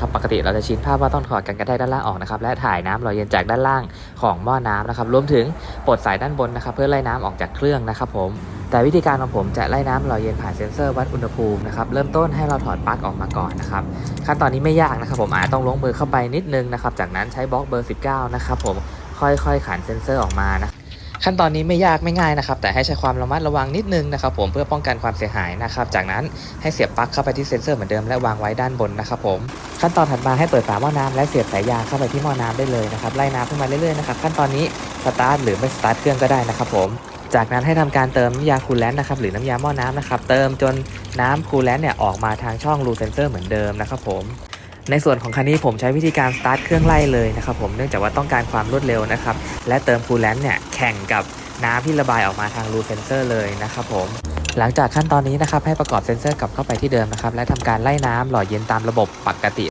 นะครับปกติเราจะชินภาพว่าต้องถอดกันกระไดด้านล่างออกนะครับและถ่ายน้ำหล่อเย็นจากด้านล่างของหม้อน้ำนะครับรวมถึงปลดสายด้านบนนะครับเพื่อไล่น้ำออกจากเครื่องนะครับผมแต่วิธีการของผมจะไล่น้ำหล่อเย็นผ่านเซ็นเซอร์วัดอุณหภูมินะครับเริ่มต้นให้เราถอดปลั๊กออกมาก่อนนะครับขั้นตอนนี้ไม่ยากนะครับผมอาจต้องล้วงมือเข้าไปนิดนึงนะครับจากนั้นใช้บล็อกเบอร์ 19 นะครับผมค่อยๆขันเซ็นเซอร์ออกมานะ ขั้นตอนนี้ไม่ยากไม่ง่ายนะครับ แต่ให้ใช้ความระมัดระวังนิดนึงนะครับผมเพื่อป้องกันความเสียหายนะครับ จากนั้นให้เสียบปลั๊กเข้าไปที่เซ็นเซอร์เหมือนเดิมและวางไว้ด้านบนนะครับผมขั้นตอนถัดมาให้เปิดฝาหม้อน้ำและเสียบสายยางเข้าไปที่หม้อน้ำได้เลยนะครับไล่น้ำขึ้นมาเรื่อยๆนะครับขั้นตอนนี้สตาร์ทหรือไม่สตาร์ทเครื่องก็ได้นะครับผมจากนั้นให้ทำการเติมน้ำยาคูลแลนต์นะครับหรือน้ำยาหม้อน้ำนะครับเติมจนน้ำคูลแลนต์เนี่ยออกมาทางช่องรูเซนเซอร์เหมือนเดิมนะครับผม ในส่วนของคันนี้ผมใช้วิธีการสตาร์ทเครื่องไล่เลยนะครับผมเนื่องจากว่าต้องการความรวดเร็วนะครับและเติมคูลแลนต์เนี่ยแข่งกับน้ำที่ระบายออกมาทางรูเซนเซอร์เลยนะครับผมหลังจากขั้นตอนนี้นะครับให้ประกอบเซนเซอร์กลับเข้าไปที่เดิมนะครับและทำการไล่น้ำหล่อเย็นตามระบบปกติ